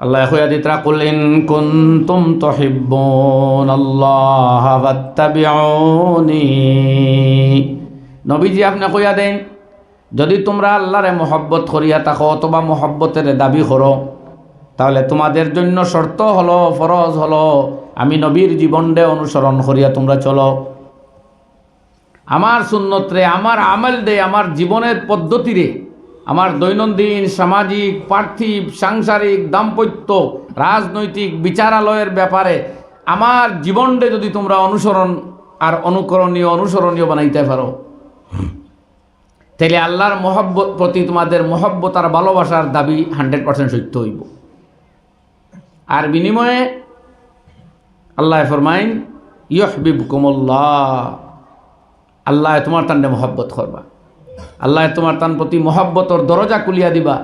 আল্লাহ হইয়া দিতরা কুলিন কুনতুম তুহিব্বুন আল্লাহ নবীজি আপনি কইয়া দেন, যদি তোমরা আল্লাহরে মহব্বত করিয়া থাকো অথবা মহব্বতের দাবি করো, তাহলে তোমাদের জন্য শর্ত হলো, ফরজ হলো, আমি নবীর জীবনডে অনুসরণ করিয়া তোমরা চলো। আমার সুন্নতরে, আমার আমল দে আমার জীবনের পদ্ধতিরে আমার দৈনন্দিন সামাজিক, পার্থিব, সাংসারিক, দাম্পত্য, রাজনৈতিক বিচারালয়ের ব্যাপারে আমার জীবনটা যদি তোমরা অনুসরণ আর অনুকরণীয়, অনুসরণীয় বানাইতে পারো। তাহলে আল্লাহর মহব্বত প্রতি তোমাদের মহব্বত আর ভালোবাসার দাবি হান্ড্রেড পার্সেন্ট সত্য হইব। আর বিনিময়ে আল্লাহ ফরমাইন ইয়হবিব কুমল্লাহ আল্লাহ তোমার তান্ডে মহব্বত করবা। আল্লাহ তোমার তান প্রতি মহব্বতর দরজা কুলিয়া দিবা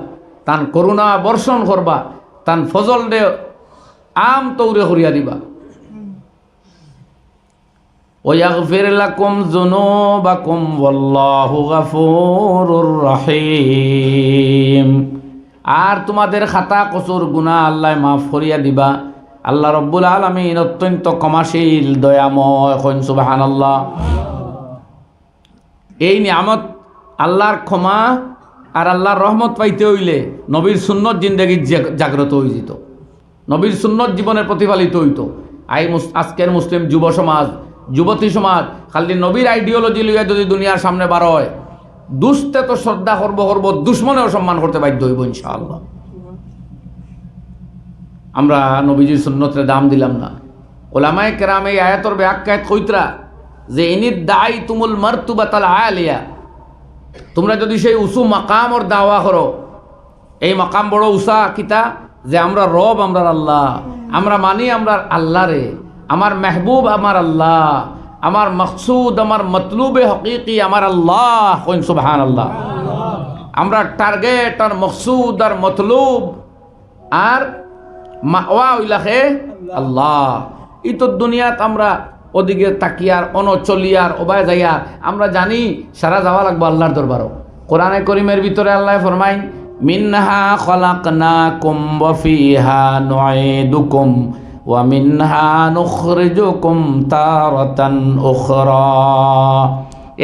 তান করুণা বর্ষণ করবা তান ফজল দে আম তৌরে করিয়া দিবা ويغفر لكم ذنوبكم والله غفور رحيم আর তোমাদের খাতা কসুর গুনাহ আল্লাহ মাফ করিয়া দিবা আল্লাহ রব্বুল আলমিন অত্যন্ত ক্ষমাশীল দয়াময় কইন সুবহানাল্লাহ এই নিয়ামত আল্লাহর ক্ষমা আর আল্লাহর রহমত পাইতে হইলে নবীর সুন্নত জিন্দগি জাগ্রত হয়ে যেত। নবীর সুন্নত জীবনের প্রতিফলিত হইত। আই আজকের মুসলিম যুব সমাজ, যুবতী সমাজ, খালি নবীর আইডিওলজি লইয়া যদি দুনিয়ার সামনে বার হয় দুষ্তে তো শ্রদ্ধা করব করব, দুশ্মনেও সম্মান করতে বাধ্য হইব ইনশাআল্লাহ। আমরা নবীজির সুন্নতের দাম দিলাম না। ওলামায় কেরাম এই আয়াতর ব্যাখ্যাত কইতরা যে ইনির দায়ী তুমুল মারতুবাতাল আয়ালিয়া তোমরা যদি সেই উঁচু মাকামর দাওয়া করো, এই মাকাম বড় উষা কিতা? যে আমরা রব, আমরা আল্লাহ, আমরা মানি আমরা আল্লাহ রে, আমার মেহবুব আমার আল্লাহ, আমার মকসুদ, আমার মতলুবে হকিকি আমার আল্লাহ সুবহান আল্লাহ আমরা টার্গেট আর মকসুদ আর মতলুব আর মাওয়া ইলাহে আল্লাহ। ই তো দুনিয়াত আমরা ওদিকে তাকিয়ার, অনচলিয়ার, ওবায় যাইয়ার। আমরা জানি, সারা যাওয়া লাগবো আল্লাহর দরবারও। কোরআনে করিমের ভিতরে আল্লাহ ফরমাইন মিনহা খলাকনাকুম ওয়া ফিহা নুঈদুকুম ওয়া মিনহা নুখরিজুকুম তারাতান উখরা।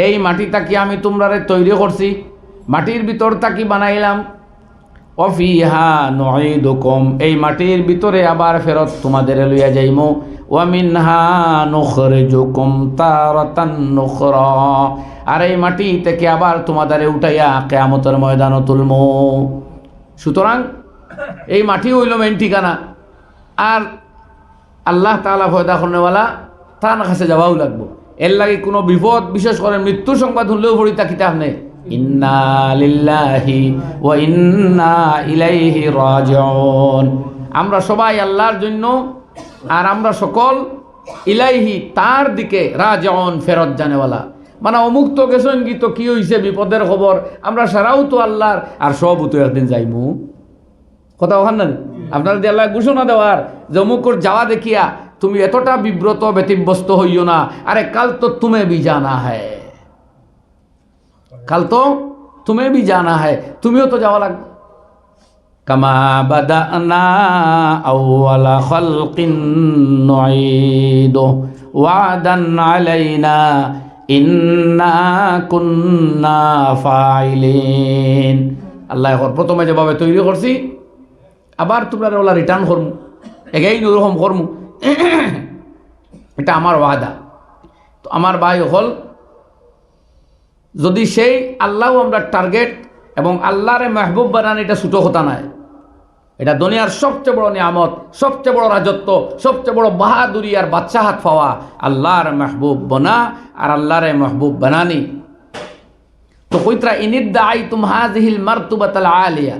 এই মাটি তাকি আমি তোমরারে তৈরি করছি। মাটির ভিতর তাকি বানাইলাম। অফিহা নুঈদুকুম এই মাটির ভিতরে আবার ফেরত তোমাদের লইয়া যাইমু। ওয়া মিনহা নুখরিজুকুম তারাতান নুখরা আর এই মাটি থেকে আবার তোমাদের উঠাইয়া কিয়ামতের ময়দানও তুলমু। সুতরাং এই মাটি হইল মেন ঠিকানা। আর আল্লাহ তাআলা ফয়দা করনেওয়ালা তার কাছে যাওয়াও লাগবো। এর লাগে কোনো বিপদ, বিশেষ করে মৃত্যু সংবাদ হলেও পড়ি তাকিতে আপনি ইন্না ইন্না ইলাইহি আমরা সবাই আল্লাহর জন্য আর আমরা সকল ইলাইহি তার দিকে রাজন ফেরত জানেওয়ালা। মানে অমুক তো গেছেন কি তো কি হইছে, বিপদের খবর। আমরা সারাও তো আল্লাহর, আর সব তো একদিন যাইমু। কথা ওখান না আপনার দিয়ে আল্লাহ ঘোষণা দেওয়ার, যে অমুকর যাওয়া দেখিয়া তুমি এতটা বিব্রত ব্যতিব্যস্ত হইও না, আরে কাল তো তুমি বি জানা কাল তো তুমি বি জানা হ্যায়, তুমিও তো যাওয়া লাগবে কামা বাদানা আউয়ালা আল্লাহ এখন প্রথমে যেভাবে তৈরি করছি, আবার তোমরা ওলা রিটার্ন করমু এগেইন ওরকম করমু। এটা আমার ওয়াদা। তো আমার ভাই হল যদি সেই আল্লাহ আমরা টার্গেট এবং আল্লাহরে মেহবুব বানান, এটা ছোটো কথা নাই এটা দুনিয়ার সবচেয়ে বড় নিয়ামত, সবচেয়ে বড় রাজত্ব, সবচেয়ে বড় বাহাদুরি আর বাচ্চা হাত পাওয়া। আল্লাহর মেহবুব বনা আর আল্লাহরে মেহবুব বানানি। তো কইত্রা ইনিদ্দা আই তুম হাজিহিল মারতুবাতাল আলিয়া।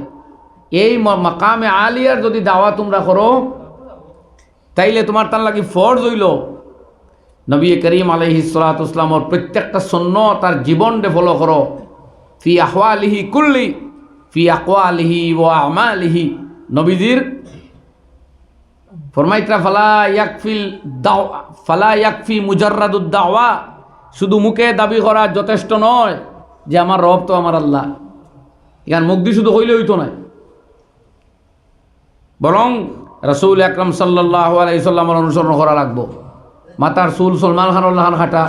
এই মাকামে আলিয়ার যদি দাওয়া তোমরা করো, তাইলে তোমার তার লাগি ফর্জ হইল। নবী করিম আলহি সালাতামর প্রত্যেকটা সৈন্য তার জীবনকে ফলো করো। ফি আহওয়ালিহি কুল্লি, ফি আকওয়ালিহি ও আমালিহি। নবীজির ফরমাইত্রা, ফালা ইয়াকফিল দাও ফালা ইয়াকফি মুজাররাদুদ দাওয়া। শুধু মুখে দাবি করা যথেষ্ট নয় যে আমার রব তো আমার আল্লাহ। এখান মুখ দিয়ে শুধু হইলে হইতো না। বরং রসুল আকরম সাল্লাহ আলাইসাল্লামের অনুসরণ করা লাগবো। মাতার চুল সলমান খানুল্লাহ খান খাটা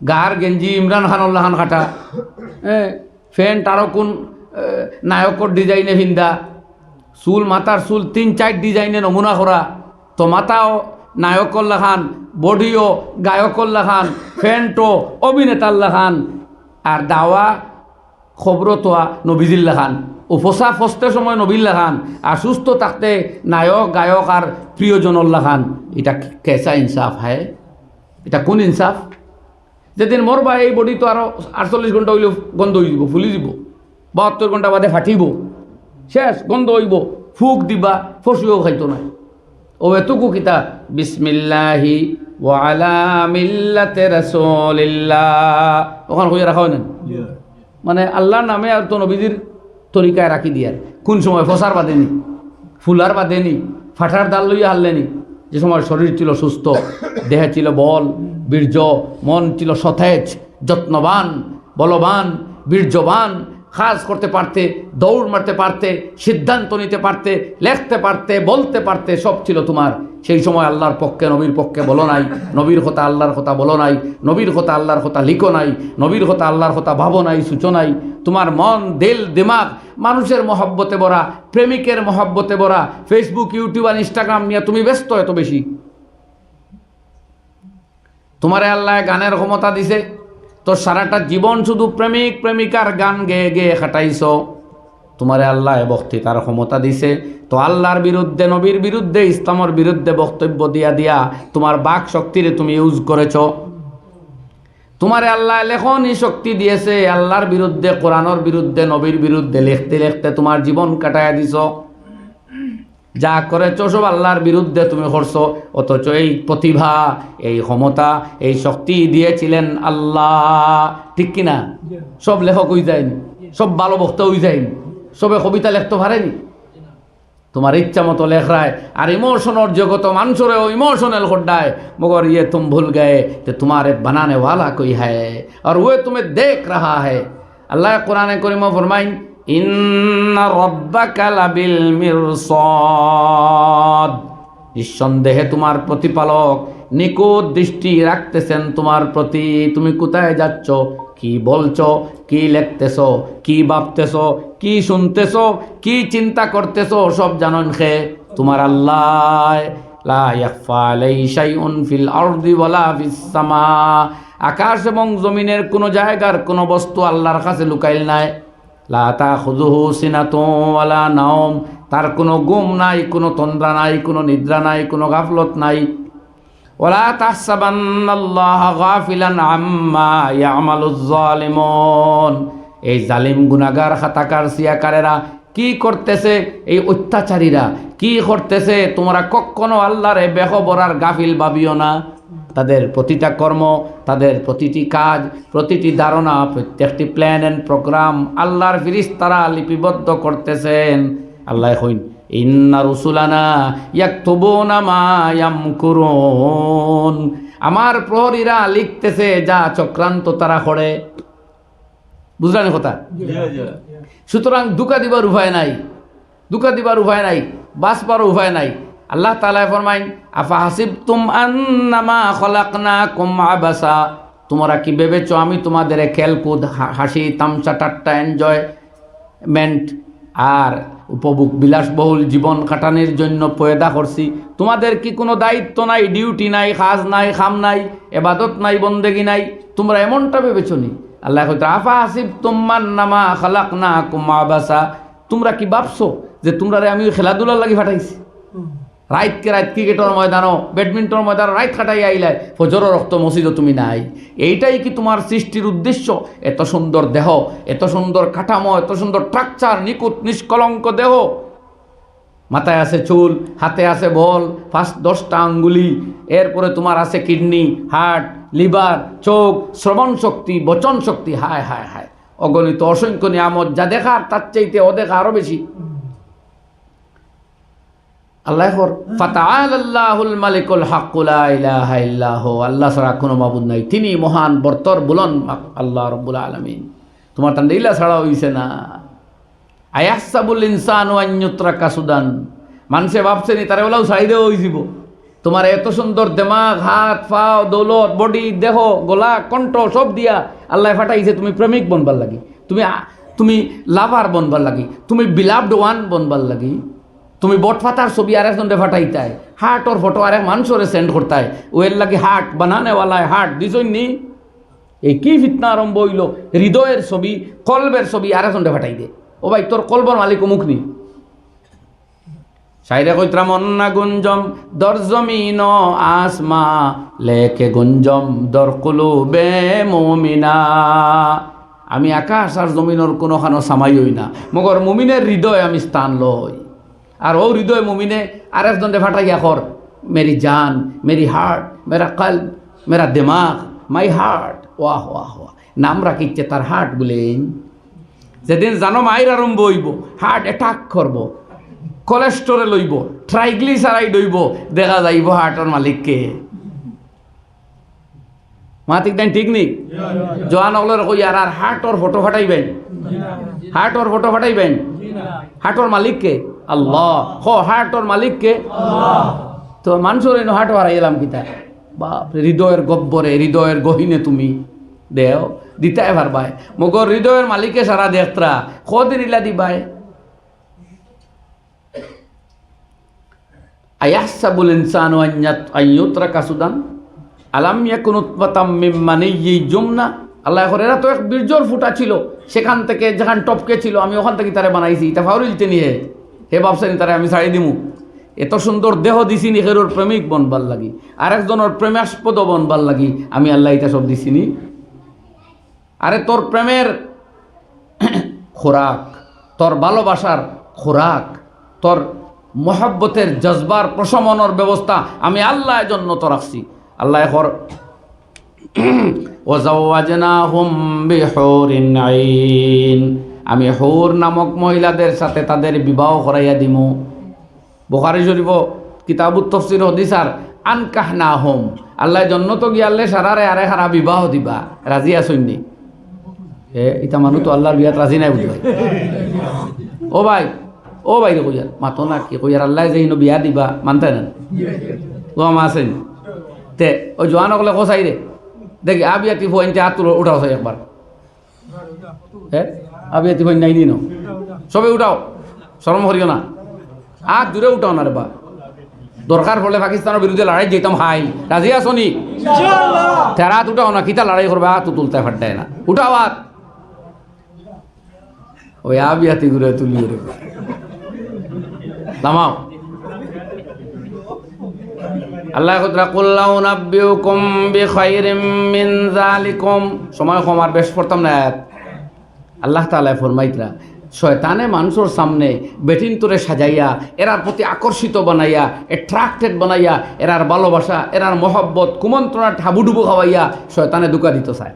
গার গেঞ্জি ইমরান খানুল্লাহ খান খাটা হ্যাঁ ফ্যান্ট আরও কোন নায়কর ডিজাইনে ভিন্দা, চুল মাতার চুল তিন চার ডিজাইনে নমুনা করা তো মাতাও নায়কল্লা খান বডিও গায়কল্লা খান ফ্যান্টও অভিনেতাল্লা খান আর দাওয়া খবরতোয়া নবীজিল্লা খান উপসা ফস্তে সময় নবিল্লা খান আর সুস্থ থাকতে নায়ক গায়ক আর প্রিয়জনল্লা খান এটা কেসা ইনসাফ হয়? এটা কোন ইনসাফ? যেদিন মরবা এই বডি তো আরও আটচল্লিশ ঘণ্টা হইলেও গন্ধ হয়ে যাব ফুলি দিব বাহাত্তর ঘণ্টা বাদে ফাটিব। শেষ গন্ধ হইব। ফুক দিবা ফসিও খাইতো না। ও এতকু কিতা? বিসমিল্লাহি ওয়ালা মিল্লাতে রাসূলিল্লাহ। ওখানে হইয়া রাখা হয় না মানে আল্লাহর নামে আর তো নবীজির তরিকায় রাখি দিয়ার কোন সময় ফসার বাঁধেনি, ফুলার বাঁধেনি ফাটার দাল লইয়া হারলেনি। যে সময় শরীর ছিল সুস্থ, দেহে ছিল বল, বীর্য, মন ছিল সতেজ, যত্নবান, বলবান, বীর্যবান কাজ করতে পারতে, দৌড় মারতে পারতে, সিদ্ধান্ত নিতে পারতে, লেখতে পারতে, বলতে পারতে সব ছিল তোমার। সেই সময় আল্লাহর পক্ষে, নবীর পক্ষে বলো নাই, নবীর কথা আল্লাহর কথা বলো নাই, নবীর কথা আল্লাহর কথা লিখো নাই, নবীর কথা আল্লাহর কথা ভাবো নাই সূচনাই তোমার মন, দিল, দিমাগ, মানুষের মহব্বতে ভরা, প্রেমিকের মহব্বতে ভরা ফেসবুক ইউটিউব আর ইনস্টাগ্রাম নিয়ে তুমি ব্যস্ত এত বেশি। তোমারে আল্লাহ গানের ক্ষমতা দিছে। তো সারাটা জীবন শুধু প্রেমিক, প্রেমিকার গান গেয়ে গেয়ে খাটাইছ। তোমারে আল্লাহ বক্তৃতার ক্ষমতা দিছে। তো আল্লাহর বিরুদ্ধে, নবীর বিরুদ্ধে, ইসলামের বিরুদ্ধে বক্তব্য দিয়া দিয়া তোমার বাক শক্তিরে তুমি ইউজ করেছ। তোমারে আল্লাহ লেখনই শক্তি দিয়েছে, আল্লাহর বিরুদ্ধে, কোরআনের বিরুদ্ধে, নবীর বিরুদ্ধে লিখতে লিখতে তোমার জীবন কাটাইয়া দিছ। যা করেছ সব আল্লাহর বিরুদ্ধে তুমি করছ। অথচ এই প্রতিভা, এই ক্ষমতা, এই শক্তি দিয়েছিলেন আল্লাহ। ঠিক কিনা সব লেখক হই যায়নি। সব ভালো বক্তা হই যায়নি। সবে কবিতা লেখতে পারেনি। তোমার ইচ্ছা মতো লেখরায় আর ইমোশনের জগত মানুষরে ও ইমোশনাল হড্ডায় মগর ইয়ে তুম ভুল গায়ে যে তোমার বানানে ওয়ালা কই হ্যায় আর ওয়ে তুমি দেখ রাহা হ্যায় আল্লাহ কোরআনে করিম ফরমাইন নিঃসন্দেহে তোমার প্রতিপালক নিকট দৃষ্টি রাখতেছেন তোমার প্রতি। তুমি কোথায় যাচ্ছ? কি বলছো? কি লিখতেছ? কি ভাবতেছ? কি শুনতেছ? কি চিন্তা করতেছ? সব জানন খে। তোমার আল্লাহ আকাশ এবং জমিনের কোনো জায়গার কোনো বস্তু আল্লাহর কাছে লুকাইল নাই। লাতা খুজুহু সিনাতোয়ালা নাওম। তার কোনো গুম নাই, কোনো তন্দ্রা নাই, কোনো নিদ্রা নাই, কোনো গাফলত নাই। ওলা তাহসাবান্নাল্লাহ গাফিলান আম্মা ইয়ামালুজ জালিমুন এই জালিম গুনাগার খাতাকার, সিয়াকারেরা কি করতেছে? এই অত্যাচারীরা কি করতেছে? তোমরা কখনো আল্লাহরে বেখবরার গাফিল ভাবিও না। তাদের প্রতিটা কর্ম, তাদের প্রতিটি কাজ, প্রতিটি ধারণা, প্রত্যেকটি প্ল্যান অ্যান্ড প্রোগ্রাম আল্লাহর ফিরিস তারা লিপিবদ্ধ করতেছেন। আল্লাহ হইন ইন্না রসুলানা ইয়াকতুবুনা মা ইয়ামকুরুন। আমার প্রহরীরা লিখতেছে যা চক্রান্ত তারা করে। বুঝলেন কথা? সুতরাং দুকা দিবার উপায় নাই, দুকা দিবার উপায় নাই, বাঁচবার উপায় নাই। আল্লাহ তালা ফরমাইন আফা হাসিব তুম আন্নামা খলাকনা কুম আবাসা? তোমরা কি ভেবেছ আমি তোমাদের খেলকুদ হাসি তামসা টাট্টা এনজয়মেন্ট আর উপভোগ বিলাসবহুল জীবন কাটানোর জন্য পয়দা করছি? তোমাদের কি কোনো দায়িত্ব নাই, ডিউটি নাই, কাজ নাই, খাম নাই, এবাদত নাই, বন্দেগি নাই? তোমরা এমনটা ভেবেছো নি? আল্লাহ কইতে, আফা হাসিব তোমার নামা খালাক না কুমা বাসা তোমরা কি ভাবছ যে তোমরা আমি খেলাধুলার লাগি ফাটাইছি রাইতকে রাইত ক্রিকেটের ময়দানও ব্যাডমিন্টন ময়দান, রাইত খাটাই আইলাই ফজরের রক্ত মসজিদও তুমি নাই। এইটাই কি তোমার সৃষ্টির উদ্দেশ্য? এত সুন্দর দেহ, এত সুন্দর কাঠামো, এত সুন্দর ট্রাকচার নিকুত নিষ্কলঙ্ক দেহ। মাথায় আছে চুল, হাতে আছে বল ফার্স্ট দশটা আঙ্গুলি। এরপরে তোমার আছে কিডনি, হার্ট, লিভার, চোখ, শ্রবণ শক্তি, বচন শক্তি। হায় হায় হায়। অগণিত অসংখ্য নিয়ামত, যা দেখার তার চাইতে অদেখা আরও বেশি। আল্লাহ ফাতাআলাল্লাহুল মালিকুল ইলাহা আল্লাহ ছাড়া কোনো মাবুদ নাই। তিনি মহান, বর্তর বুলন আল্লাহ রব্বুল আলামিন। তোমার তান্ডে ইলা ছাড়া হইছে না। আয়াসাবুল ইনসান ওয়ান্যুত্রা কাসুদান মানুষে ভাবছে নি, তারা ওলাও ছাড়ি দেওয়া হয়েছিল তোমার এত সুন্দর দেমাগ, হাত, পাও, দৌলত, বডি, দেহ, গলা, কণ্ঠ, সব দিয়া আল্লাহ ফাটাইছে, তুমি প্রেমিক বনবার লাগি। তুমি তুমি লাভার বনবার লাগি। তুমি বিলাভড ওয়ান বনবার লাগি। তুমি বট বটফাতার ছবি আর একজনরে ফাটাইতায় হার্ট ওর ফটো আর এক মানুষরে সেন্ড করতায় ওয়ের লাগি হার্ট বানানেওয়ালায় হার্ট দিছই নি এই কি ফিতনা আরম্ভ হইল? হৃদয়ের ছবি, কলবের ছবি আর একজনরে ফাটাই দে। ও ভাই, তোর কলবর মালিক মুখ নি? সাইরে কইত্রা, মন্না গুঞ্জম, দর জমিন আসমা, লেখে গুঞ্জম, দর কুলু বে মমিনা। আমি আকাশ আর জমিনের কোনোখানো সামাই হই না। মগর মুমিনের হৃদয় আমি স্থান লই। আর ও হৃদয় মুমিনে আর একজনে ফাটাইয়া কর মেরি জান, মেরি হার্ট, মেরা কাল মেরা দিমাগ, মাই হার্ট ওয়াহ ওয়াহ ওয়াহ নাম রাখিচ্ছে তার হার্ট বলেন যেদিন জানো মায়ের আরম্ভ হইব, হার্ট অ্যাটাক করব কোলেস্টরে লইব ট্রাইগ্লিসারাইড হইব, দেখা যাইব হার্টের মালিককে। মাতিক দেন ঠিক নেই? জোয়ান অগলের কই আর আর হার্টর ফটো ফাটাইবেন? হার্টর ফটো ফাটাইবেন? হার্টর মালিককে? আল্লাহ। হ হার্টর মালিককে? তো মানুষের হারাই এলাম কিতা? বাপ রে, হৃদয়ের গব্বরে হৃদয়ের গহিনে তুমি। দেও দিতাই পারবাই মগর হৃদয়ের মালিকে সারা দেখত্রা কদিন ইলা দিবাই আয়াসাবুল ইনসান আইয়ুতরাকা সুদান? আলাম জুমনা। আল্লাহ এখন এরা তো এক বীর্জর ফুটা ছিল। সেখান থেকে যেখান টপকে ছিল, আমি ওখান থেকে তারে বানাইছি। তা ফাউরিলতে নিয়ে। হে বাপসানি তারে আমি ছাড়ি দিমু। এত সুন্দর দেহ দিছি নি হেরোর প্রেমিক বনবার লাগি। আরেকজনের প্রেমাস্পদ বনবার লাগি। আমি আল্লাহ এটা সব দিছিনি আরে তোর প্রেমের খোরাক, তোর ভালোবাসার খোরাক, তোর মহাব্বতের জজবার প্রশমনের ব্যবস্থা আমি আল্লাহ জন্য তো রাখছি। আল্লাহ আইন। আমি হৌর নামক মহিলাদের সাথে তাদের বিবাহ করাইয়া দিমু। বোখারি শরীফ কিতাবুত তফসির হদিসার আনকাহ না হোম আল্লাহ জন্য তো গিয়ালে সারারে আরে হারা বিবাহ দিবা। রাজি আসইনি এ, ইতা মানুষ তো আল্লাহর বিয়াত রাজি নাই বুঝি ও ভাই ও ভাই কইয়ার মাতো না কি? কইয়ার আল্লাহ যে বিয়া দিবা মানতে না? আমা আছেন তে ওই জোয়ান অকলে কোসাই রে দেখি আবিয়াতি ফোনতে হাত তুলো উঠাও সাই একবার। হ্যাঁ আবিয়াতি ফোন নাই দিন সবে উঠাও শরম করিও না। আর দূরে উঠাও না রে বা। দরকার পড়লে পাকিস্তানের বিরুদ্ধে লড়াই যেতাম হাই রাজি আছো নি? তেরা হাত উঠাও না কিতা লড়াই করবে হাত তুলতে ফাটায় না। উঠাও হাত। ওই আবিয়াতি ঘুরে তুলি রে নামাও আল্লাহ কতরা কুল্লাউ নাব্বিউকুম বিখাইরিম মিন যালিকুম। সময় কমার বেশ পড়তাম না। আল্লাহ তাআলা ফরমাইতরা, শয়তানে মানুষের সামনে বেটিন তোরে সাজাইয়া, এরার প্রতি আকর্ষিত বানাইয়া অ্যাট্রাক্টেড বানাইয়া, এরার ভালোবাসা, এরার মহব্বত কুমন্ত্রণা ঠাবুডুবু খাওয়াইয়া শয়তানে দুকা দিত চায়।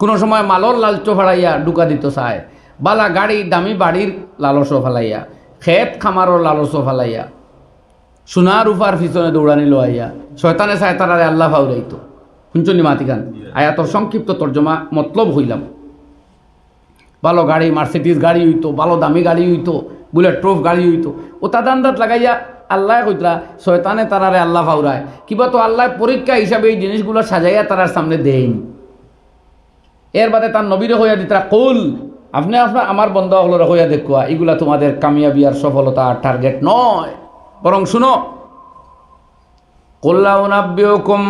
কোনো সময় মালর লালচ ফাড়াইয়া ডুকা দিত চায়। বালা গাড়ি দামি বাড়ির লালস ফালাইয়া, খেত খামারও লালস ফালাইয়া সোনার উপার পিছনে দৌড়ানি লোয়াইয়া শয়তানে চায় তারারে আল্লাহ ফাউরাইতো শুনছনি মাতিকান আয়াতর সংক্ষিপ্ত তর্জমা, মতলব হইলাম। ভালো গাড়ি মার্সিডিস গাড়ি হইতো, ভালো দামি গাড়ি হইতো, বুলেট প্রুফ গাড়ি হইতো। ও তাদান্দাত লাগাইয়া আল্লাহ কইতরা শয়তানে তারারে আল্লাহ ফাউরায় কিবা তো আল্লাহ পরীক্ষা হিসাবে এই জিনিসগুলো সাজাইয়া তারার সামনে দেন এর বাদে তার নবীরে হইয়া দিতরা, কুল, আপনি আপনার, আমার বন্ধ হলো হইয়া দেখুয়া, এগুলা তোমাদের কামিয়াবি আর সফলতা আর টার্গেট নয়। বরং শুনো কল্লাউনাব্বিউকুম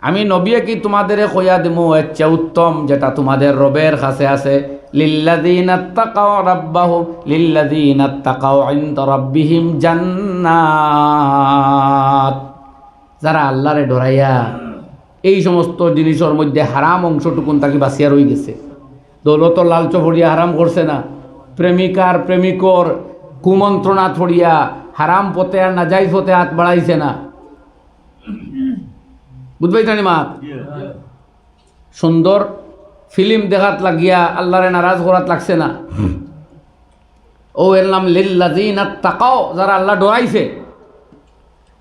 আমি নবিয়ে কি তোমাদের কইয়া দিমু চেয়ে উত্তম যেটা তোমাদের রবের কাছে আছে? লিল্লাযীনা যারা আল্লাহরে ডরাইয়া এই সমস্ত জিনিসের মধ্যে হারাম অংশটুকুন তাকে বাঁচিয়া রয়ে গেছে। দৌলত লালচ ফড়িয়া হারাম করছে না। প্রেমিকার প্রেমিকর কুমন্ত্রণা থড়িয়া হারাম পথে আর নাজাইজ পথে হাত বাড়াইছে না। বুঝবাই জানি মা? সুন্দর ফিল্ম দেখাত লাগিয়া আল্লাহরে নারাজ করাত লাগছে না। ও এর নাম লিল্লাযীনা তাকাও যারা আল্লাহ ডরাইছে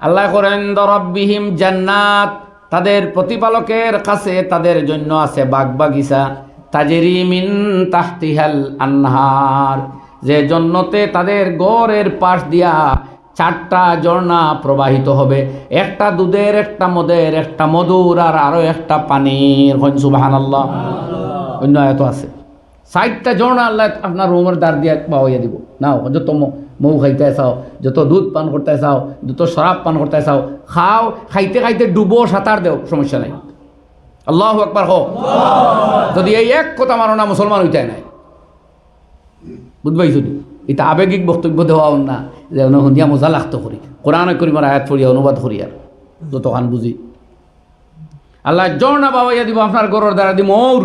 আল্লাহ করেন দরব্বিহিম জান্নাত তাদের প্রতিপালকের কাছে তাদের জন্য আছে বাগ বাগিচা তাজেরি মিন তাহতিহাল আনহার। যে জন্নতে তাদের গড়ের পাশ দিয়া চারটা ঝর্ণা প্রবাহিত হবে। একটা দুধের একটা মদের একটা মধুর আর আরও একটা পানির। হন সুবাহান আল্লাহ অন্য এত আছে। ষাটটা ঝর্ণা আল্লাহ আপনার রুমের দ্বার দিয়ে পাওয়াইয়া দিব। নাও যত ম- মৌ খাইতে চাও যত দুধ পান করতে চাও যত শরাব পান করতে চাও খাও খাইতে খাইতে ডুবো সাঁতার দেও সমস্যা নাই। আল্লাহ একবার হোক যদি এই এক কথা মানো না মুসলমান হইতে নাই। বুঝবাইছো নি এটা আবেগিক বক্তব্য দেওয়া না, যে শুনিয়া মজা লাগতো করি কোরআন করি মার আয়াত পড়িয়া অনুবাদ করি আর যতখান বুঝি আল্লাহ জ্বর না বাবাইয়া দিব আপনার গরর দ্বারা দি মৌর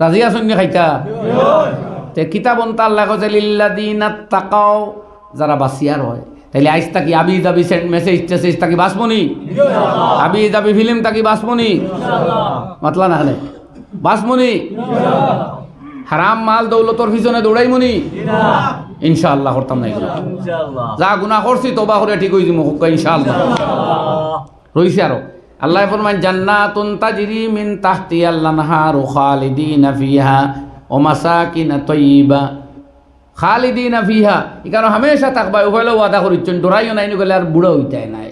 রাজি আসুন খাইতা? তে কিতাব অন্তা আল্লাহ কছে লিল্লাদিনা তাকাও। যারা বাসিয়ার হয়। তাইলে আইস তাকি আবি দাবি সেন্ড মেসেজ টেসেজ তাকি বাসমনি আবি দাবি ফিল্ম তাকি বাসমনি মাতলা না হলে বাসমনি হারাম মাল দৌলতর পিছনে দৌড়াইমনি ইনশাআল্লাহ। করতাম না এগুলো যা গুনাহ করছি তোবা করে ঠিক হয়ে যাব ইনশাআল্লাহ। রইছে আরও। আল্লাহ ফরমান জান্নাতুন তাজরি মিন তাহতি আল্লানহারু খালিদিনা ফিহা ও মাসাকিন তৈবা খালিদিনা ফিহা। এখানে হামেশা থাকবা ওখানে ওয়াদা করিচ্ছেন ডরাইও নাই গেলে আর বুড়ো হইতে নাই।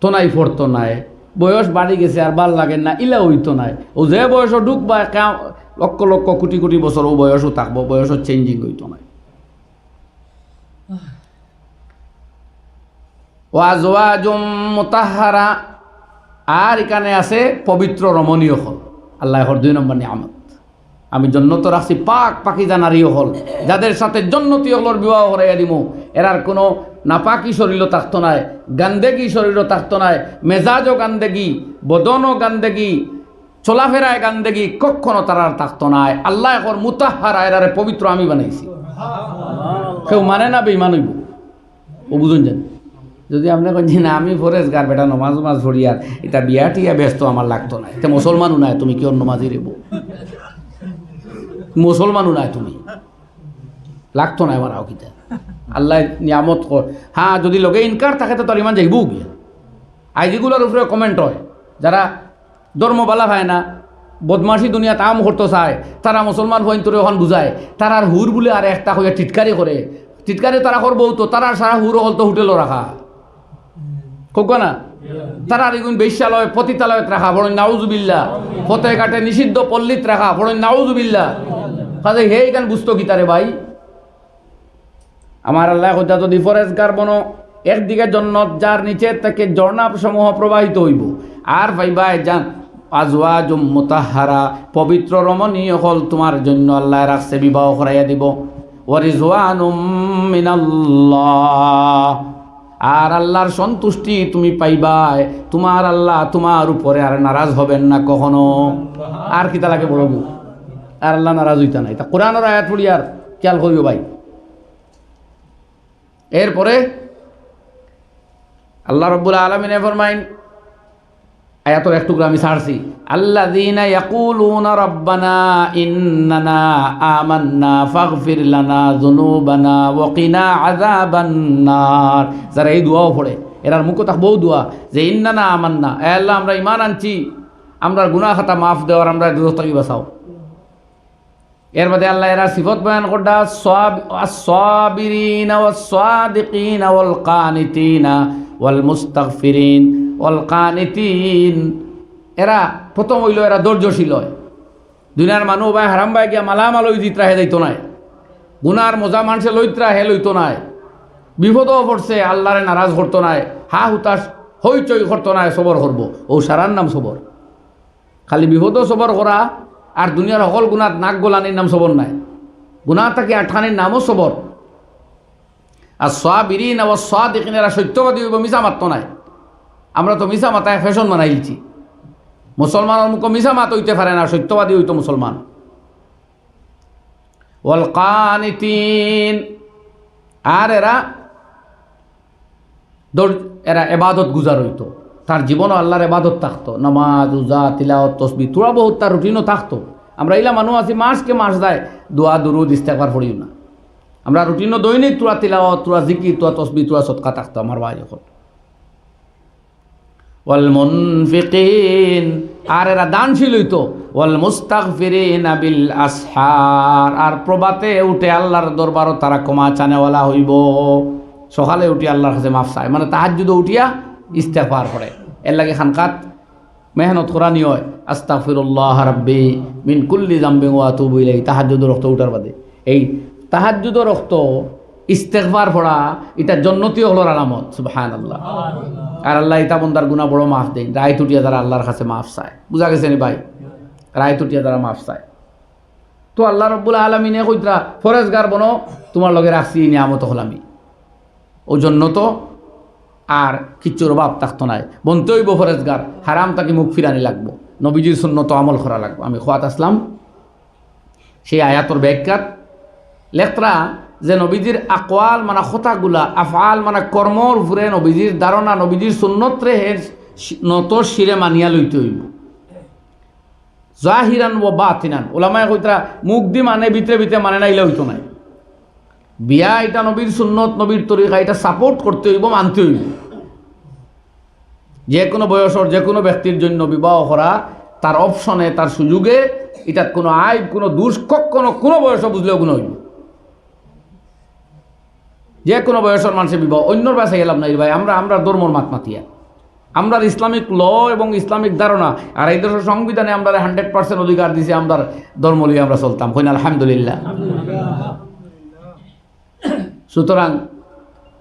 তো নাই ফরতো নাই। বয়স বাড়ি গেছে আর ভালো লাগে না ইলা হইতো নাই। ও যে বয়সও ঢুকবা কা- লক্ষ লক্ষ কোটি কোটি বছর ও বয়সও থাকব বয়সও চেঞ্জিং হইতো নাই। ওয়াজওয়াজুম মুতাহারা আর এখানে আছে পবিত্র রমণীয় হল। আল্লাহর দুই নম্বর নিয়ামত। আমি জন্নত রাখছি পাক পাকিজা নারীও হল। যাদের সাথে জন্নতি হলর বিবাহ করাইয়া দিব এরার কোনো নাপাকি শরীরও থাকতো নাই, গান্দেগি শরীরও থাকতো নাই মেজাজও গান্দেগি বদনও গান্দেগি চলাফেরায় গান্দেগি কখনো তারার থাকতো নাই। আল্লাহ এখন মুতাহারা এরারে পবিত্র আমি বানাইছি। কেউ মানে না বেইমান হইব? ও বুঝুন জান। যদি আপনি কইছি না, আমি ফরেজ গার বেটা, নমাজ মাজ আর এটা বিয়া টিয়া ব্যস্ত, আমার লাগতো না। এটা মুসলমানও নাই, তুমি কি অন্য মাঝে রেব? মুসলমানও নাই তুমি। লাগতো না আমার আকিতা আল্লাহ নিয়ামত কর হ্যাঁ যদি লগে ইনকার থাকে তো তোর ইমান যাইবও গিয়া। আইজিগুলোর উপরে কমেন্ট হয়। যারা ধর্ম বালা হয় না বদমাসি দুনিয়া তাম করতে চায়, তারা মুসলমান হইন তোরে ওখান বুঝায় তারার হুর বলে আর একটা হইয়া টিটকারি করে টিটকারি তারা করব তো তারার সারা হুর হল তো হোটেলও রাখা খুব না? তারা এগুন বেশ্যালয়, পতিতালয়ত রাখা বড় নাউজুবিল্লা ফতে কাটে নিষিদ্ধ পল্লীত রাখা বড় নাউজুবিল্লা। কাজে হে গান বুঝতো কি তারে ভাই? আমার আল্লাহ হত্যা যদি ফরেজগার বনো একদিকে জন্নত যার নিচে থেকে ঝর্ণা সমূহ প্রবাহিত হইব। আর ভাই ভাই যান আজওয়া মোতাহারা পবিত্র রমণীয় হল তোমার জন্য আল্লাহ রাখছে বিবাহ করাইয়া দিব। মিনাল্লাহ। আর আল্লাহর সন্তুষ্টি তুমি পাইবাই তোমার আল্লাহ তোমার উপরে আর নারাজ হবেন না কখনো। আর কিতা লাগে বড় বউ? আর আল্লাহ নারাজ হইতা নাই। তা কোরআনের আয়াত পড়ি আর খেয়াল করিও ভাই। এরপরে আল্লাহ রব্বুল আলমিনে ফরমাইন আয়াতর একটু আমি ছাড়ছি। আল্লাহ দিনা ইয়াকুলুনা রব্বানা ইন্নানা আমান্না ফাগফির লানা যুনুবানা ওয়া কিনা আযাবান নার যারা এই দোয়াও পড়ে এরার মুখ তাক বহু দোয়া যে ইন্নানা আমান্না। এ আল্লাহ, আমরা ইমান আনছি। আমরা গুনাহ খাতা মাফ দেওয়ার, আমরা থাকি বাঁচাও। এর মধ্যে আল্লাহ এরা সিফত বয়ান করডা সাবিরিন ওয়াস সাদিকিন ওয়াল কানিতিন ওয়াল মুস্তাগফিরিন ওয়াল কানিতিন এরা, প্রথম হইল এরা ধৈর্যশীল হয়। দুনিয়ার মানুহ বাই হারাম বাই গিয়া মালামাল ওই দিত্রা হে যাইতো নাই। গুনার মজা মানুষে লইত্রা হে লইতো নাই। বিপদও পড়ছে, আল্লাহরে নারাজ করতো নাই। হা হুতাশ হইচই করতো নাই, সবর করব। ও সারার নাম সবর। খালি বিপদও সবর করা আর দুনিয়ার সকল গুণাত নাক গোলানির নাম সবর নাই। গুণা থাকে আঠানির নামও সবর। আর সোয়া বিরিন আবার সোয়া দেখিন এরা সত্যবাদী হইব মিশা মাত্র নাই। আমরা তো মিশা মাতায় ফ্যাশন বানাইছি। মুসলমানের মুখ মিশা মাত হইতে পারে না, সত্যবাদী হইতো মুসলমান। ওয়াল কানিতিন, আর এরা এরা এবাদত গুজার হইতো। তার জীবনও আল্লাহর এবাদত থাকতো। নামাজ উজা তিলাওয়াত, তসবি, তোরা বহুত তার রুটিনও থাকতো। আমরা ইলা মানুষ আছি, মাসকে মাস যায়, দোয়া, দুরুদ ইস্তেকবার পড়িও না। আমরা রুটিনও দৈনিক, তোরা তিলাওয়াত, তোরা জিকি তোরা তসবি তোরা সৎকা থাকতো আমার ভাই যখন। ওয়াল মুনফিকিন, আর এরা দানশীল হইতো। ওয়াল মুস্তাগফিরিন বিল আসহার, আর প্রবাতে উঠে আল্লাহর দরবারও তারা ক্ষমা চানেওয়ালা হইব। সকালে উঠি আল্লাহর কাছে মাফ চায় মানে তাহাজ্জুদ উঠিয়া ইস্তেগফার করে। এর লাগে খানকাত মেহনত করা নিয় আস্তাগফিরুল্লাহ রাব্বি মিন কুল্লি জামবি ওয়া আতুবু ইলাইহি তাহাজ্জুদ রক্ত উঠার বাদে। এই তাহাজ্জুদ রক্ত ইস্তেগফার পড়া এটা জন্নতি হলোর আলামত সুবহানাল্লাহ। আর আল্লাহ ইতা বন্দার গুণা বড় মাফ দেয় রায় তুটিয়া তারা আল্লাহর কাছে মাফ চায়। বুঝা গেছে নি ভাই? রায় তুটিয়া তারা মাফ চায়। তো আল্লাহ রব্বুল আলমিনে কইতরা ফরেজগার বনো তোমার লগে রাখছি এই নিয়ামত হল আমি। ওই জন্য তো আর কিচ্ছুর অভাব থাকতো নাই। বনতে হইব ফরেজগার হারাম তাকে মুখ ফিরানি লাগবো। নবীজির সুন্নত আমল করা লাগবো। আমি খোয়াত আসলাম সেই আয়াতর ব্যাখ্যাত লেখরা যে নবীজির আকওয়াল মানে খোতাগুলা, আফআল মানে কর্মর উপরে নবীজির ধারণা নবীজির সুন্নতরে হে নত শিরে মানিয়া লইতে হইব। জাহিরান ও বাতিনান। ওলামায় কইতরা মুখ দি মানে ভিতরে ভিতরে মানে না ইলে হইতো নাই। বিয়া এটা নবীর সুন্নত নবীর তরিকা এটা সাপোর্ট করতে হইব, মানতে হইব। যে কোনো বয়সর যে কোনো ব্যক্তির জন্য বিবাহ করা তার অপশনে তার সুযোগে এটা কোনো আয় কোনো দুষ্কক, কোনো কোনো বয়স বুঝলেও কোনো হইব। যে কোনো বয়সের মানুষের বিবাহ, অন্যর বাসায় গেলাম না ভাই, আমরা আমরা ধর্মর মাত মাতিয়া। আমরা ইসলামিক ল এবং ইসলামিক ধারণা, আর এই দেশের সংবিধানে আমরা হান্ড্রেড পার্সেন্ট অধিকার দিছি, আমরা ধর্ম লিয়ে আমরা চলতাম। কইন, আলহামদুলিল্লাহ। সুতরাং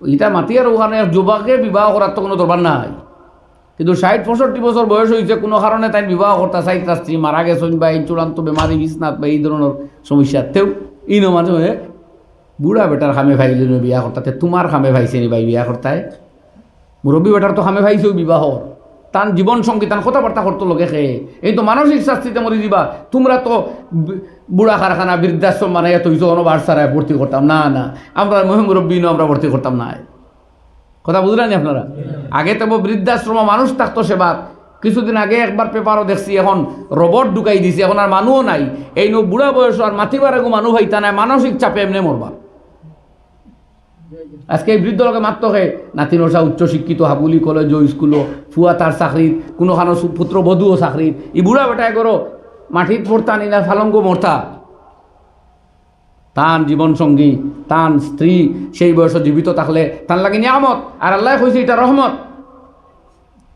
এটা মাতিয়ার ওখানে যুবকে বিবাহ করার তো কোনো দরকার নাই। কিন্তু ষাট, পঁয়ষট্টি বছর বয়স হয়েছে কোনো কারণে তাই বিবাহ করতে চাই তার স্ত্রী মারা গেছেন বা এই চূড়ান্ত বেমারি বিছনাথ বা এই ধরনের সমস্যাতেও। ইনো মানুষে বুড়া বেটার খামে ভাইলি বিয়া করতাতে তোমার খামে ভাইছে নি ভাই বিয়া করতায় মুরব্বী বেটার তো খামে ভাইছেও বিবাহ তান জীবন সঙ্গী তান কথাবার্তা করতো লোকে খেয়ে এই তো মানসিক শাস্তিতে মরি দিবা তোমরা তো বুড়া কারখানা বৃদ্ধাশ্রম মানে এত ইসো সারায় ভর্তি করতাম না না, আমরা মহিমুরব্বী আমরা ভর্তি করতাম না কথা বুঝলেন আপনারা? আগে তো বৃদ্ধাশ্রম মানুষ থাকতো সেবার কিছুদিন আগে একবার পেপারও দেখছি, এখন রবট ঢুকাই দিছি, এখন আর মানুহও নাই। এই নো বুড়া বয়স আর মাতিবার মানুষ হইতা নাই, মানসিক চাপে এমনি মরবা আজকে এই বৃদ্ধ লোকে মাত্র হয়ে নাতি নসা উচ্চশিক্ষিত হাবুলি কলেজ স্কুলও ফুয়া তার চাকরিত কোনোখানো পুত্র বধুও চাকরিত ই বুড়া বেটায় করো মাটিত মরতা নি না ফালঙ্গ মরতা তান জীবনসঙ্গী তান স্ত্রী সেই বয়স জীবিত থাকলে তার লাগে নিয়ামত। আর আল্লাহ কইছে এটা রহমত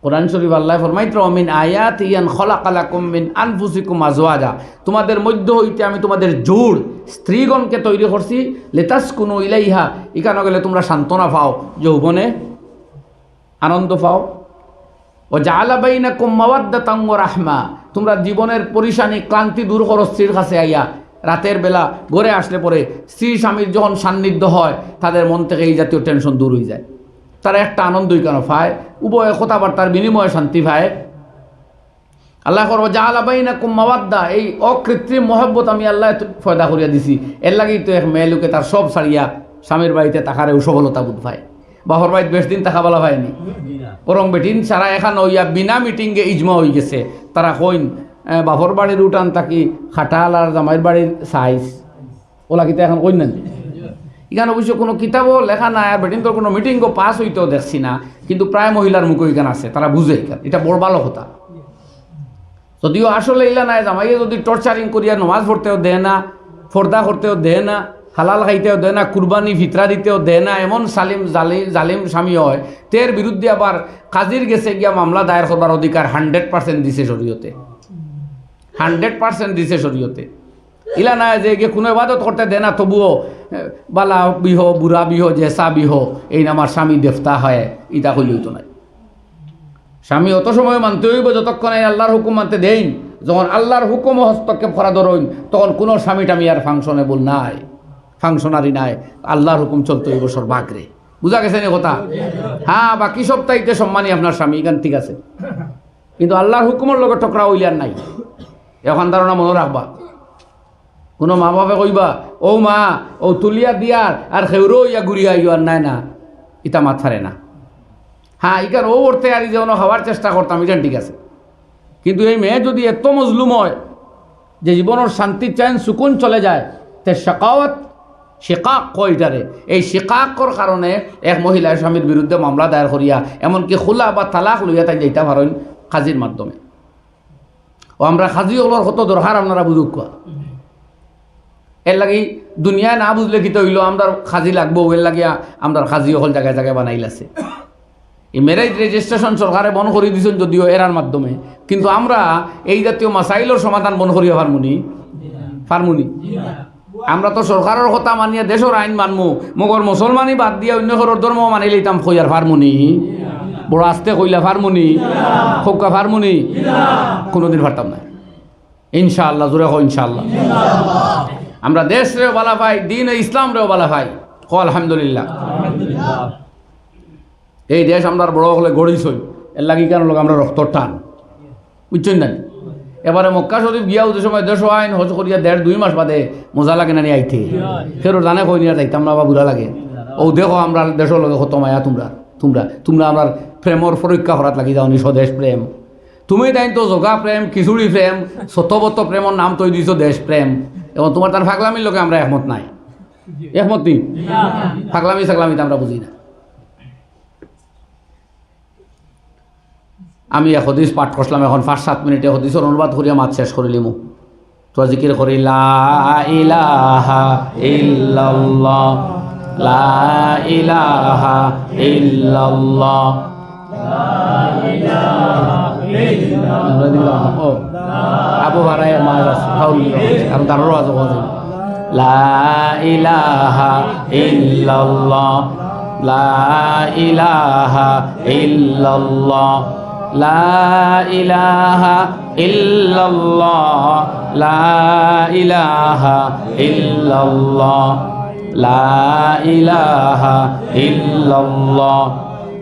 কোরআন শরীফ আল্লাহ ফরমাইত্র মিন আয়াত ইয়ান খলাকালাকুম মিন আনফুসিকুম আজওয়াজা। তোমাদের মধ্য হইতে আমি তোমাদের জোর স্ত্রীগণকে তৈরি করছি লেতাস কোনো ইলাইহা। ইকানো গেলে তোমরা সান্ত্বনা পাও, যৌবনে আনন্দ পাও। ও জালা বাইনা কুম্মাওয়াদ্দা তাঙ্গ রাহমা। তোমরা জীবনের পরিশানি, ক্লান্তি দূর করো স্ত্রীর কাছে আইয়া। রাতের বেলা ঘরে আসলে পরে স্ত্রী স্বামীর যখন সান্নিধ্য হয়, তাদের মন থেকে এই জাতীয় টেনশন দূর হয়ে যায়। তারা একটা আনন্দই কেন পায়? উভয় কথাবার্তার বিনিময়ে শান্তি পায়। আল্লাহ করব যা আলাবাই না কুম্মাওয়াদ্দা এই অকৃত্রিম মহব্বত আমি আল্লাহ ফয়দা করিয়া দিছি। এর লাগেই তো এক মেয়ে লোকে তার সব ছাড়িয়া স্বামীর বাড়িতে তাকারেও সফলতা বোধ পায়। বাহর বাড়িতে বেশ দিন থাকা বলা হয়নি। বরং বেটিন সারা এখান হইয়া বিনা মিটিংয়ে ইজমা হয়ে গেছে। তারা কইন এ, বাপর বাড়ির উঠান তাকি খাটাল আর জামাইর বাড়ির সাইজ ওলা কিতা এখন কইন না এখানে অবশ্য কোনো কিতাবও লেখা নাই আর তোর কোনো মিটিংও পাস হইতেও দেখছি না। কিন্তু প্রায় মহিলার মুখে এখানে আছে তারা বুঝে এখানে এটা বড় ভালো কথা। যদিও আসলে ইলা নাই, জামাইয়ে যদি টর্চারিং করিয়া নমাজ পড়তেও দেয় না ফর্দা করতেও দেয় না, হালাল খাইতেও দেয় না কুরবানি ফিতরা দিতেও দেয় না, এমন সালিম, জালি, জালিম স্বামী হয় তের বিরুদ্ধে আবার কাজির গেছে গিয়া মামলা দায়ের করবার অধিকার হান্ড্রেড পার্সেন্ট দিছে শরীয়তে হান্ড্রেড পার্সেন্ট দিছে শরীয়তে ইলা নাই যে কোনো এবাদত করতে দেয় না, তবুও বালা বিহ বুড়া বিহ জেসা বিহ, এই আমার স্বামী দেবতা হয় ইটা কইলেও তো নাই। স্বামী অত সময় মানতে হইব যতক্ষণ আল্লাহর হুকুম মানতে দেইন, যখন আল্লাহর হুকুম হস্তক্ষেপ করা ধরইন তখন কোনো স্বামী টামি আর ফাংশনেবল নাই ফাংশনারি নাই আল্লাহর হুকুম চলতে হইব সর্বাগ্রে বুঝা গেছে নি কথা? হ্যাঁ বাকি সপ্তাহিতে সম্মানী আপনার স্বামী এখান ঠিক আছে। কিন্তু আল্লাহর হুকুমের লগে টকরা হইলার নাই। এখন ধারণা মনে রাখবা কোনো মা বাপে কইবা ও মা ও তুলিয়া দিয়ার আর খেউরো ইয়া ঘুরিয়া ইয়ার নাই না। ইটা মাত ফারে না। হ্যাঁ ইকার ও ওরতে আর যেন হওয়ার চেষ্টা করতাম এটা ঠিক আছে। কিন্তু এই মেয়ে যদি এত মজলুম হয়, যে জীবনের শান্তি চাইন সুকুন চলে যায়, তে শেকাওয়াত শেকাক কয়টারে এই শেকাকর কারণে এক মহিলা স্বামীর বিরুদ্ধে মামলা দায়ের করিয়া এমনকি খোলা বা তালাক লইয়া তাই যাইতে পারেন কাজীর মাধ্যমে। ও আমরা খাজি হলোর কত দরকার আপনারা বুঝুক এর লাগি দুনিয়ায় না বুঝলে কি তো হইল? আমরা খাজি লাগবো, এর লাগিয়া আমরা খাজি হল জায়গায় জায়গায় বানাইলাছে এই ম্যারেজ রেজিস্ট্রেশন সরকারে বন করে দিয়েছেন যদিও এরার মাধ্যমে। কিন্তু আমরা এই জাতীয় মাসাইলের সমাধান বন করিয়া পারমুনি পারমুনি আমরা তো সরকারের কথা মানিয়া দেশের আইন মানমু। মগর মুসলমানই বাদ দিয়া অন্য ঘরের ধর্ম মানি লইতাম কইয়ার ফার্মুনি। বড় আস্তে কইলা ফার্মুনি। খোকা ফার্মুনি। কোনোদিন পারতাম না। ইনশাআল্লাহ, জোরে হো ইনশাআল্লাহ। আমরা দেশ রেও বালা পাই দিন ইসলাম রেও বালা পাই। ক আলহামদুলিল্লাহ। এই দেশ আমরা বড় হলে গড়িছই। এর লাগি কেন লোক আমরা রক্ত টান? বুঝছেন না? এবারে মক্কা শরীফ গিয়া ওদের সময় দেশ আইন হজ করিয়া দেড় দুই মাস বাদে মজা লাগে না নি আইতে? ফেরো জানে কই নিয়ে যাইতাম না বা বুড়া লাগে? ও দেখো আমরা দেশের লগে কত মায়া তোমরা তোমরা তোমরা আমার প্রেমর পরীক্ষা করাত লাগি যাও নি স্বদেশ প্রেম। তুমি তাই তো যোগা প্রেম খিচুড়ি প্রেম শতবত প্রেমর নাম তৈ দিছ দেশ প্রেম এবং তোমার তার ফাগলামির লোকে আমরা একমত নাই। একমত নি? ফাগলামি সাগলামিতে আমরা বুঝি না আমি এক পাঠ করছিলাম এখন পাঁচ সাত মিনিটে হদিসের অনুবাদ করিয়া মাত শেষ করিলিমু তো জিকির করি লা ইলাহা ইল্লাল্লাহ লা ইলাহা ইল্লাল্লাহ। আমরা দিলাম, ও, আবু হারাই মাছ আছে ফাউল কারণ তারও আছে কথা লা ইলাহা ইল্লাল্লাহ। লা ইলাহা ইল্লাল্লাহ। লা ইলাহা ইল্লাল্লাহ। লা ইলাহা ইল্লাল্লাহ।